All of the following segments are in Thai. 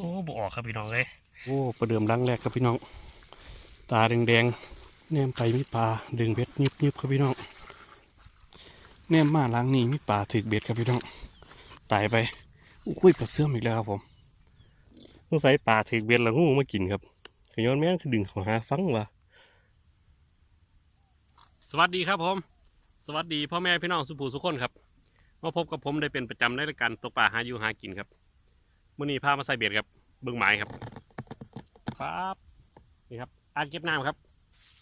โอ้บออกครับพี่น้องเลยโอ้ประเดิมรังแรกครับพี่น้อง ตาแดงๆแนมไปมีปลาดึงเบ็ดยิบยิบครับพี่น้องแนมมาล้างนี่มีปลาถึกเบ็ดครับพี่น้องตายไปอุ้ยปลาเสื่อมอีกแล้วครับผมสงสัยปลาถึกเบ็ดแล้วงูมากินครับขย้อนแม่งคือดึงเขาหาฟังว่ะสวัสดีครับผม สวัสดีพ่อแม่พี่น้องสุภูสุคนครับมาพบกับผมได้เป็นประจำในรายการตกปลาหาอยู่หากินครับ มื่อนี้พามาใส่เบ็ดครับเบิ้องไม้ครับครับนี่ครับอ่างเก็บน้ำครับ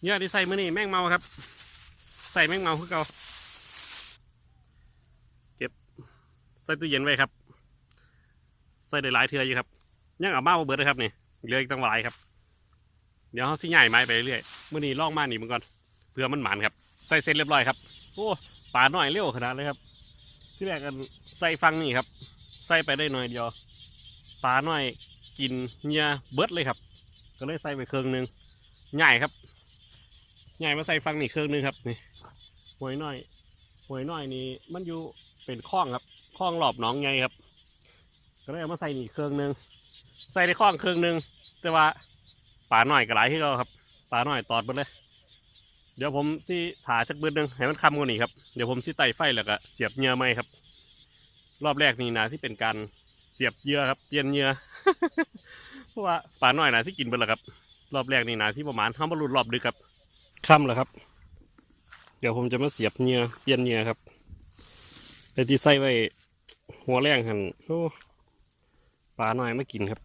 เนี่ยที่ใส่มื่อนี้แมงเมาครับ ใส่แมงเมาคือเก่าเก็บใส่ตู้เย็นไว้ครับ ใส่ได้หลายเทืออยู่ครับยังเอามาบ่เบิดเลยครับนี่เหลืออีกตั้งหลายครับ เดี๋ยวเขาสิใหญ่ไม้ไปเรื่อยมื่อนี้ลองมาหนีมันก่อนเพื่อมันหมานครับ ใส่เสร็จเรียบร้อยครับโอ้ปลาหน่อยเร็วขนาดเลยครับ ที่แรกกันใส่ฟังนี่ครับ ใส่ไปได้หน่อยเดียว ปลาหน่อยกินเนื้อเบิดเลยครับ ก็เลยใส่ไปเครื่องหนึงใหญ่ครับใหญ่มาใส่ฟังนี่เครื่องหนึงครับนี่หวยน้อยหวยน้อยนี่มันอยู่เป็นคล้องครับคล้องหลอบหนองไงครับ ก็เลยเอามาใส่นี่เครื่องหนึงใส่ในคล้องเครื่องหนึงแต่ว่าปลาหน่อยก็หลายที่เขาครับปลาหน่อยตอดหมดเลยเดี๋ยวผมสิถ่าจักเบิดหนึ่งให้มันคำกว่านี้ครับ เดี๋ยวผมสิไต่ไฟแล้วก็เสียบเหยื่อไหมครับ รอบแรกนี่นะที่เป็นการ เสียบเหยื่อครับเปลี่ยนเหยื่อเพราะว่าปลาหน่อยนะที่กินไปแล้วครับ รอบแรกนี่นะที่ประมาณห้าบรรลุรอบดึกครับค่ำแล้วครับ เดี๋ยวผมจะมาเสียบเหยื่อเปลี่ยนเหยื่อครับไปที่ใส่ไว้หัวแรงหันโอ้ปลาหน่อยไมากินครับ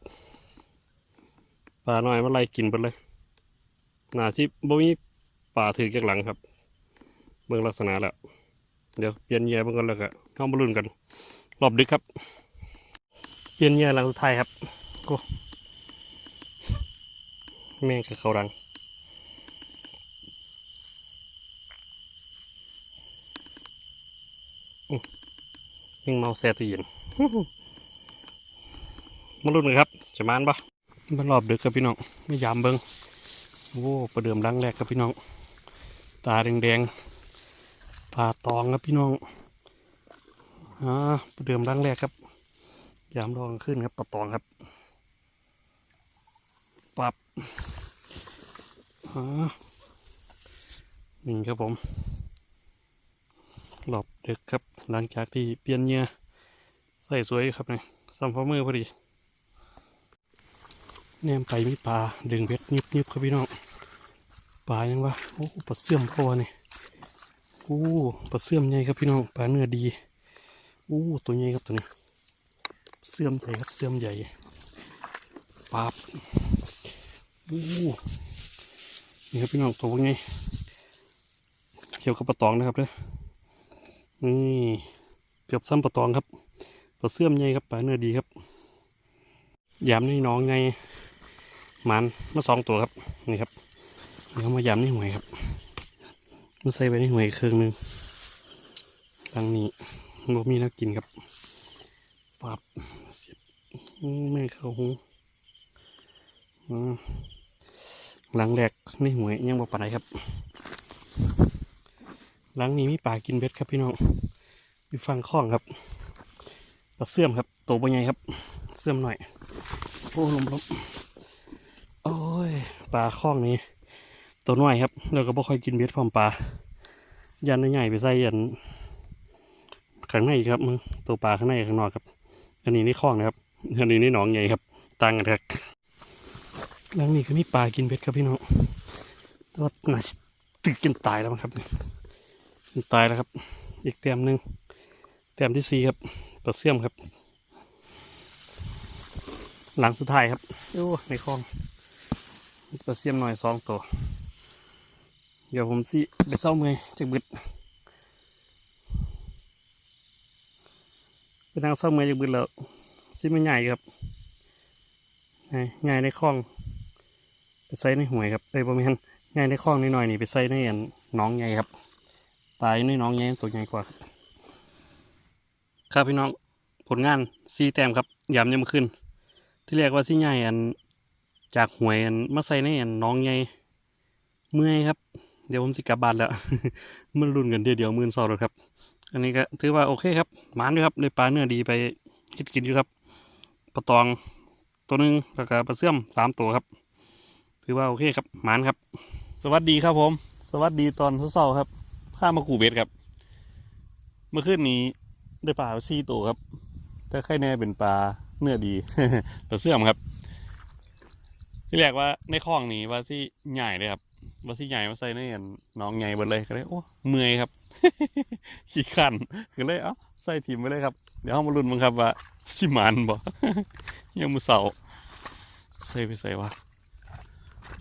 ปลาหน่อยมาไล่กินไปเลยหนาที่บ่มีปลาถือจากหลังครับเบิ่งลักษณะแล้ว เดี๋ยวเปลี่ยนเหยื่อบิ่งกันแล้วก็เข้ามาลุ้นกัน รอบดึกครับ เปลี่ยนเยื่อหลังสุดท้ายครับโอ้แม่งกับเขาดังอื้อยังเมาแซ่ตัวเย็นมาลุ้นกันครับจะมานปะมันรอบดึกครับพี่น้องไม่ยามเบิงโอ้ประเดิมรังแรกครับพี่น้อง ตาแดงๆปลาตองครับพี่น้องอ่าประเดิมรังแรกครับ ยามรองขึ้นครับปลาตองครับปรับอ่านี่งครับผมหลบดึกครับ หลังจากที่เปลี่ยนเหยื่อใส่สวยครับเนี่ซัมฟอร์มือพอดีแนมไปมีปลาดึงเบ็ดยิบยิบครับพี่น้องปลายังวะโอ้ปลาเสื่อมพอนี่โอ้ปลาเสื่อมใหญ่ครับพี่น้องปลาเนื้อดีโอ้ตัวใหญ่ครับตัวนี้ เสื่อมใหญ่ครับเสื่อมใหญ่ปาบโอ้นี่ครับพี่น้องตัวไงเกี่ยวกับปลาตองนะครับเด้อนี่เกือบซ้ำปลาตองครับปลาเสื่อมใหญ่ครับปลาเนื้อดีครับยำนี่น้องไงมันมาสองตัวครับนี่ครับเดี๋ยวมายำนี่หวยครับมาใส่ไปในหวยเครื่องหนึงตังนี้โมมีนักกินครับ ปับเสียบอืมไม่เข้าหูหลังแรกนี่หวยยังบอกปานไหนครับ หลังนี้มีปลากินเบ็ดครับพี่น้องมีฟังข้องครับปลาเสื่อมครับโตัวใหญ่ครับ เสื่อมหน่อย โอ้ลมลมโอ้ยปลาข้องนี้ตัวน้อยครับแล้วก็บ่ค่อยกินเบ็ดพร้อมปลายันใหญ่ไปใส่ยันข้างในครับมึงตัวปลาข้างในข้างนอกครับ อันนี้นี่ข้องนะครับ อันนี้นี่หนองใหญ่ครับต่างกันครับหลังนี้ก็มีปลากินเบ็ดครับพี่น้องแตัวาน่าตึกจนตายแล้วครับตายแล้วครับ อีกแต้มหนึ่งแต้มที่สี่ครับปลาเสื่อมครับ หลังสุดท้ายครับโอ้ในคลองปลาเสื่อมหน่อยสองตัว เดี๋ยวผมสิไปเศร้าเมื่อยจากบึด นั่งเศร้าเมื่อยจากบึดแล้วสิไม่ใหญ่ครับใหญ่ในคลอง ไปใส่ในหวยครับเอ้ยประมาณง่ายในคลองนิดหน่อยนี่ไปใส่ในอันน้องใหญ่ครับปลายในน้องใหญ่ตัวใหญ่กว่า ครับพี่น้องผลงานซีแต้มครับยำยำขึ้น ที่เรียกว่าซีใหญ่อันจากหวยอันมาใส่ในอันน้องใหญ่เมื่อยครับ เดี๋ยวผมสิกลับบ้านแล้วมันรุ่นกันเดียวเดียวมื่นสองแล้วครับ อันนี้ก็ถือว่าโอเคครับหมานด้วยครับเลยปลาเนื้อดีไปคิดกินอยู่ครับปลาตองตัวหนึ่งแล้วก็ปลาเสื่อมสามตัวครับ ถือว่าโอเคครับหมานครับ สวัสดีครับผม สวัสดีตอนเช้าครับข้ามากูเบ็ดครับ เมื่อคืนนี้ได้ปลาสี่ตัวครับ แต่ไข่แน่เป็นปลาเนื้อดีปลาเสื่อมครับ ที่แรกว่าในคลองนี้ว่าที่ใหญ่เลยครับ ว่าที่ใหญ่มาใส่ในอันหน้องใหญ่หมดเลยก็เลยโอ้เมื่อยครับ ขี้ขันก็เลยเอ้าใส่ทีมไปเลยครับ เดี๋ยวเรามาลุ้นมึงครับว่าสิมันบ่ยังมือเสาใส่ไปใส่วะ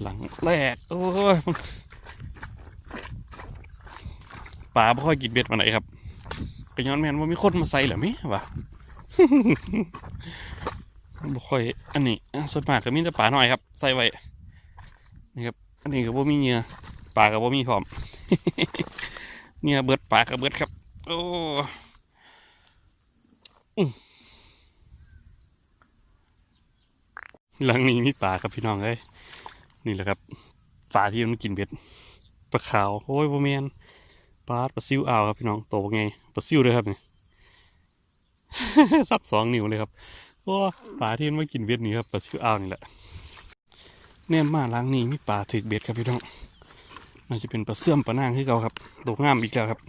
หลังแรกโอ้ยป่าบ่ค่อยกินเบ็ดมาไหนครับก็ย้อนแมนว่ามีคนมาใส่หรือมิวะบ่ค่อยอันนี้อะส่วนมากก็มีแต่ป่าหน่อยครับ ใส่ไว้นี่ครับ อันนี้ก็บ่มีเหงื่อปลาก็บ่มีพร้อมเนี่ยเบิดปลาก็เบิดครับ โอ้หลังนี้มีปลาครับพี่น้องเอ้ยนี่แหละครับปลาที่มันกินเบ็ดปลาขาวโอ้ยบ่แม่นปลาปลาซิวอ่าวครับพี่น้องโตไงปลาซิวเลยครับนี่สับสองนิ้วเลยครับโอ้ปลาที่มันมากินเบ็ดนี่ครับปลาซิวอ่าวนี่แหละ เนี่ยมาหลังนี้มีปลาถึกเบ็ดครับพี่น้องน่าจะเป็นปลาเสื่อมปลานางที่เก่าครับโดกงามอีกแล้วครับ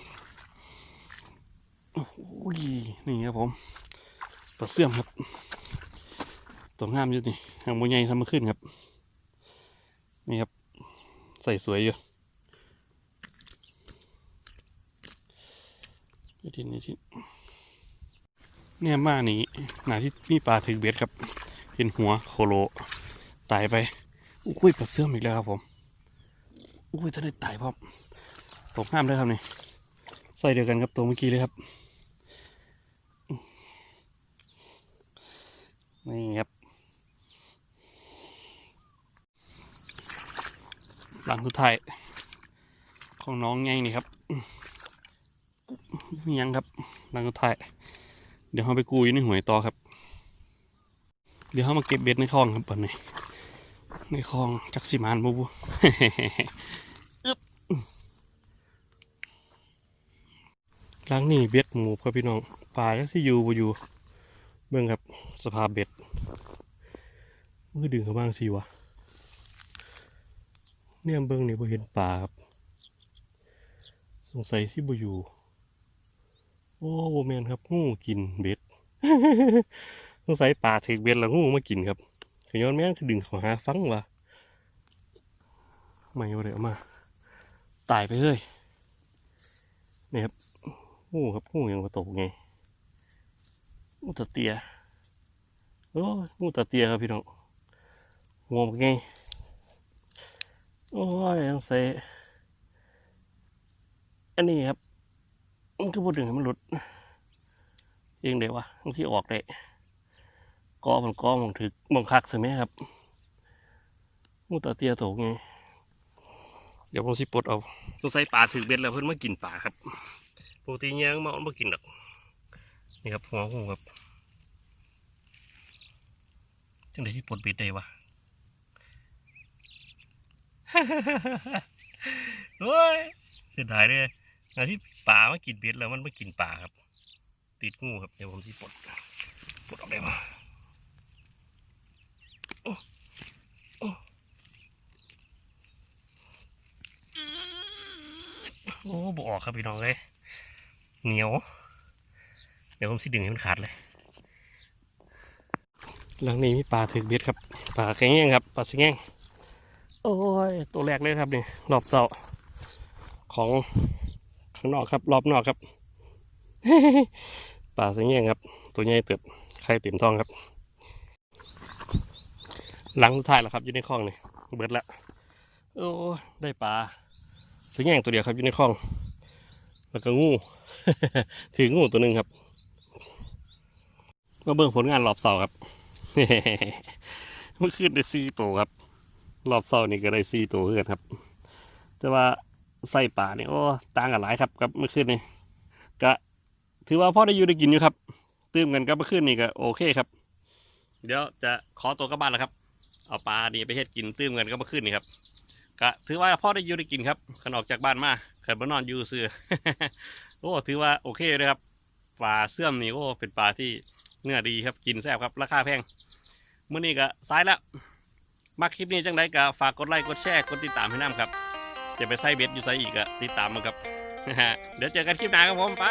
โอ้ยนี่ครับผมปลาเสื่อมครับตัวงามอยู่นี่หางมวยใหญ่ทำมาขึ้นครับนี่ครับ ใส่สวยอยู่นี่ที่นี่ที่เนี่ยมานี่หนาที่มีปลาถึกเบ็ดครับเห็นหัวโคโลตายไป อุ้ยปลาเสื่อมอีกแล้วครับผม อุ้ยจะได้ตายพร้อมตกห้ามเลยครับนี่ใส่เดียวกันกับตัวเมื่อกี้เลยครับนี่ครับ หลังสุดท้ายของน้องไงนี่ครับยังครับหลังสุดท้ายเดี๋ยวเราไปกูอยู่ในหวยต่อครับ เดี๋ยวเรามาเก็บเบ็ดในคลองครับปันนี้ ในคลองจักสิมานบูบูอึบล้างนี่เบ็ดหมูครับพี่น้องปลาจักสิอยู่บ่อยู่ เบิ่งครับสภาพเบ็ดมือดึงเขาบ้างสิวะเนี่ยเบิ่งนี่บ่เห็นปลาครับ สงสัยสิบ่อยู่ โอ้บ่แมนครับงูกินเบ็ดสงสัยปลาถึกเบ็ดแล้วงูมากินครับ ขย้อนแม่นคือดึงเขาหาฟังวะไม่เอาเลยเอามา ตายไปเลยนี่ครับงูครับงูยังกระตกไงงูตะเตียโอ้งูตะเตียครับพี่น้องงวงไงโอ้ยยังใส่อันนี้ครับมันคือพูดถึงให้มันหลุดเองเดี๋ยววะที่ออกได้ กอมันกอมองถึกมองคักใช่ไหมครับงูตะเตียตกไงเดี๋ยวผมสิปลดเอาสงสัยปลาถือเบ็ดแล้วเพิ่นมากินปลาครับปกติเงี้ยงมามันมากินหรอกนี่ครับหัวหูครับจังไดที่ปลดเบ็ดได้วะโอ้ยเสียดายเลยอันที่ปลามากินเบ็ดแล้วมันมากินปลาครับ ติดงูครับเดี๋ยวผมสิปลดปลดออกได้ปะ โอ้โอ้โอ้บออกครับพี่น้องเลยเหนียว เดี๋ยวผมสิดึงให้มันขาดเลย หลังนี้มีปลาถึกเบ็ดครับปลาแข็งแงครับปลาสิงแงงโอ้ยตัวแรกเลยครับนี่รอบเสาของข้างนอกครับ รอบนอกครับปลาสิงแงงครับ ตัวใหญ่เติบไข่เต็มท้องครับ หลังสุดท้ายแล้วครับอยู่ในคลองนี่เบิดละโอ้ได้ปลาสิงแงงตัวเดียวครับอยู่ในคลอง แล้วก็งูถืองูตัวหนึ่งครับมาเบิ่งผลงานรอบเสาครับเมื่อคืนได้สี่ตัวครับ รอบเสานี่ก็ได้สี่ตัวเพื่อนครับ แต่ว่าใส่ป่านี่โอ้ต่างกันหลายครับกับเมื่อคืนนี่ก็ถือว่าพ่อได้อยู่ได้กินอยู่ครับ ตื่มกันกับเมื่อคืนนี่ก็โอเคครับ เดี๋ยวจะขอตัวกลับบ้านแล้วครับ เอาปลานี่ไปเฮ็ดกินตื่มกันกับเมื่อคืนนี่ครับก็ถือว่าพ่อได้อยู่ได้กินครับขนออกจากบ้านมาเขินมานอนอยู่เสือโอ้ถือว่าโอเคเลยครับปลาเสื่อมนี่โอ้เป็นปลาที่เนื้อดีครับกินแซ่บครับราคาแพงเมื่อนี้ก็สายแล้วมาคลิปนี้จังไดก็ฝากกดไลค์กดแชร์กดติดตามให้น้ำครับจะไปใส่เบ็ดอยู่ใส่อีกก็ติดตามมาครับเดี๋ยวเจอกันคลิปหน้าครับผมไป